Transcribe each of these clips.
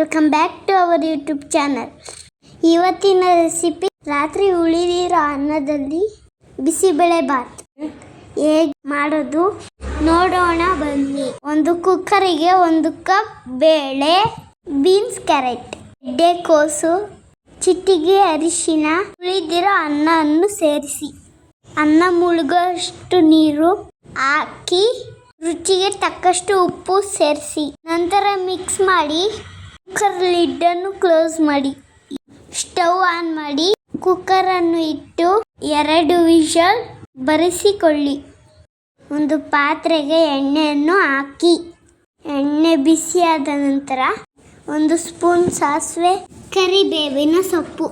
Welcome back to our YouTube channel ಇವತ್ತಿನ recipe ರಾತ್ರಿ ಉಳಿದಿರೋ ಅನ್ನದಲ್ಲಿ ಬಿಸಿಬೇಳೆ ಬಾತ್. ಹೇಗೆ ಮಾಡೋದು? ನೋಡೋಣ, ಬನ್ನಿ. ಒಂದು ಕುಕ್ಕರಿಗೆ ಒಂದು ಕಪ್ ಬೇಳೆ ಬೀನ್ಸ್ ಕ್ಯಾರೆಟ್ ಕೋಸು ಚಿಟ್ಟಿಗೆ ಅರಿಶಿನ, ಉಳಿದಿರೋ ಅನ್ನವನ್ನು ಸೇರಿಸಿ. ಅನ್ನ ಮುಳುಗೋಷ್ಟು ನೀರು ಹಾಕಿ, ರುಚಿಗೆ ತಕ್ಕಷ್ಟು ಉಪ್ಪು ಸೇರಿಸಿ. ನಂತರ ಮಿಕ್ಸ್ ಮಾಡಿ ಕುಕ್ಕರ್ ಲಿಡ್ಡನ್ನು ಕ್ಲೋಸ್ ಮಾಡಿ. ಸ್ಟವ್ ಆನ್ ಮಾಡಿ. ಕುಕ್ಕರನ್ನು ಇಟ್ಟು ಎರಡು ವಿಷಲ್ ಬರೆಸಿಕೊಳ್ಳಿ. ಒಂದು ಪಾತ್ರೆಗೆ ಎಣ್ಣೆಯನ್ನು ಹಾಕಿ. ಎಣ್ಣೆ ಬಿಸಿಯಾದ ನಂತರ ಒಂದು ಸ್ಪೂನ್ ಸಾಸಿವೆ, ಕರಿಬೇವಿನ ಸೊಪ್ಪು,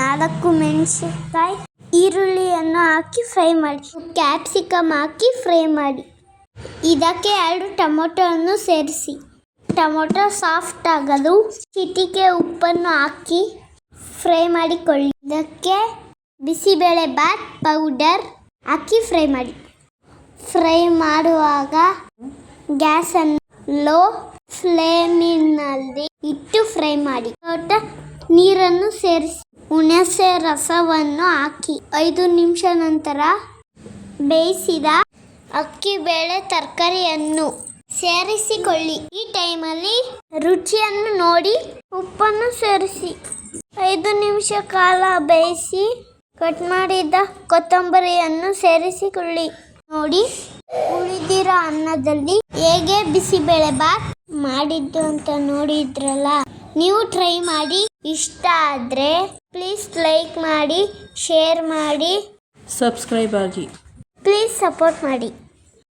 ನಾಲ್ಕು ಮೆಣಸಿನಕಾಯಿ, ಈರುಳ್ಳಿಯನ್ನು ಹಾಕಿ ಫ್ರೈ ಮಾಡಿ. ಕ್ಯಾಪ್ಸಿಕಮ್ ಹಾಕಿ ಫ್ರೈ ಮಾಡಿ. ಇದಕ್ಕೆ ಎರಡು ಟೊಮೊಟೊವನ್ನು ಸೇರಿಸಿ. ಟೊಮೊಟೊ ಸಾಫ್ಟ್ ಆಗಲು ಚಿಟಿಕೆ ಉಪ್ಪನ್ನು ಹಾಕಿ ಫ್ರೈ ಮಾಡಿಕೊಳ್ಳಿ. ಇದಕ್ಕೆ ಬಿಸಿಬೇಳೆ ಬಾತ್ ಪೌಡರ್ ಹಾಕಿ ಫ್ರೈ ಮಾಡಿ. ಫ್ರೈ ಮಾಡುವಾಗ ಗ್ಯಾಸನ್ನು ಲೋ ಫ್ಲೇಮಿನಲ್ಲಿ ಇಟ್ಟು ಫ್ರೈ ಮಾಡಿ. ಲೋಟ ನೀರನ್ನು ಸೇರಿಸಿ. ಹುಣಸೆ ರಸವನ್ನು ಹಾಕಿ ಐದು ನಿಮಿಷ ನಂತರ ಬೇಯಿಸಿದ ಅಕ್ಕಿ ಬೇಳೆ ತರಕಾರಿಯನ್ನು ಸೇರಿಸಿಕೊಳ್ಳಿ. ಈ ಟೈಮಲ್ಲಿ ರುಚಿಯನ್ನು ನೋಡಿ ಉಪ್ಪನ್ನು ಸೇರಿಸಿ. ಐದು ನಿಮಿಷ ಕಾಲ ಬೇಯಿಸಿ ಕಟ್ ಮಾಡಿದ ಕೊತ್ತಂಬರಿಯನ್ನು ಸೇರಿಸಿಕೊಳ್ಳಿ. ನೋಡಿ ಉಳಿದಿರೋ ಅನ್ನದಲ್ಲಿ ಹೇಗೆ ಬಿಸಿಬೇಳೆ ಬಾತ್ ಮಾಡಿದ್ದು ಅಂತ ನೋಡಿದ್ರಲ್ಲ? ನೀವು ಟ್ರೈ ಮಾಡಿ ಇಷ್ಟ ಆದರೆ ಪ್ಲೀಸ್ ಲೈಕ್ ಮಾಡಿ ಶೇರ್ ಮಾಡಿ. ಸಬ್ಸ್ಕ್ರೈಬ್ ಆಗಿ. ಪ್ಲೀಸ್ ಸಪೋರ್ಟ್ ಮಾಡಿ.